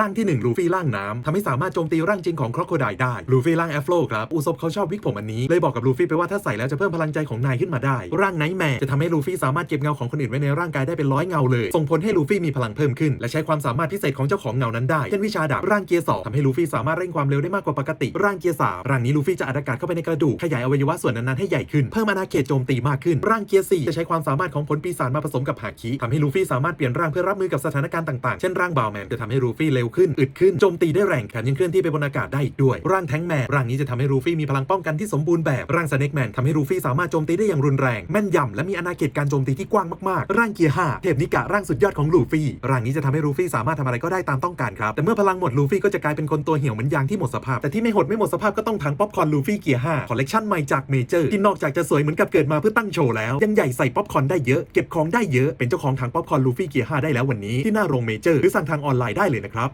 ร่างที่ 1 ลูฟี่ร่างน้ำทำให้สามารถโจมตีร่างจริงของคร o โคไดได้ ลูฟี่ร่างแอฟโฟครับ อุซบเขาชอบวิกผมอันนี้ เลยบอกกับลูฟี่ไปว่าถ้าใส่แล้วจะเพิ่มพลังใจของนายขึ้นมาได้ ร่างไนท์แมร์จะทำให้ลูฟี่สามารถเก็บเงาของคนอื่นไว้ในร่างกายได้เป็นร้อยเงาเลย ส่งผลให้ลูฟี่มีพลังเพิ่มขึ้น และใช้ความสามารถพิเศษของเจ้าของเงานั้นได้ เช่นวิชาดาบร่างเกียร์สองทำให้ลูฟี่สามารถเร่งความเร็วได้มากกว่าปกติ ร่างเกียร์สามร่างนี้ลูฟี่จะอัดอากาศเข้าไปในกระดูก ขยายอวัยวะส่วนนั้นๆให้ใหญ่ขึ้น เพิ่มอาณาเขตโจมตีมากขึ้น ร่างเกียร์สี่จะใช้ความสามารถของผลปีศาจมาผสมกับหาคิทำให้ลูฟี่สามารถเปลี่ยนร่างเพื่อรับมือกับสถานการณ์ต่างๆ เช่นร่างบาวแมนจะทำให้ลูฟี่เร็วขึ้น อึดขึ้น โจมตีได้แรงแถมยังเคลื่อนที่ไปบนอากาศได้อีกด้วย ร่างแท้งแมนร่างนี้จะทำให้ลูฟี่มีพลังป้องกันที่สมบูรณ์แบบ ร่างสเน็กแมนทำให้ลูฟี่สามารถโจมตีได้อย่างรุนแรง แม่นยำและมีอาณาเขตการโจมตีที่กว้างมากๆ ร่างเกียร์ห้าเทพนิกะร่างสุดยอดของลูฟี่ ร่างนี้จะทำให้ลูฟี่สามารถทำอะไรก็ได้ตามต้องการครับ แต่เมื่อพลังหมดลูฟี่ก็จะกลายเป็นคนตัวเหี่ยวเหมือนยางที่หมดสภาพ แต่ที่ไม่หดไม่หมดสภาพก็ต้องถังป๊อปคอร์นลูฟี่เกียร์ห้าคอลเลกชันใหม่จากเมเจอร์ที่นอกจากจะสวยเหมือนกับเกิดมาเพื่อตั้งโชว์แล้ว ยังใหญ่ใส่ป๊อปคอร์นได้เยอะ เก็บของได้เยอะ เป็นเจ้าของถังป๊อปคอร์นลูฟี่เกียร์ห้าได้แล้ววันนี้ที่หน้าโรงเมเจอร์หรือสั่งทางออนไลน์ได้เลยนะครับ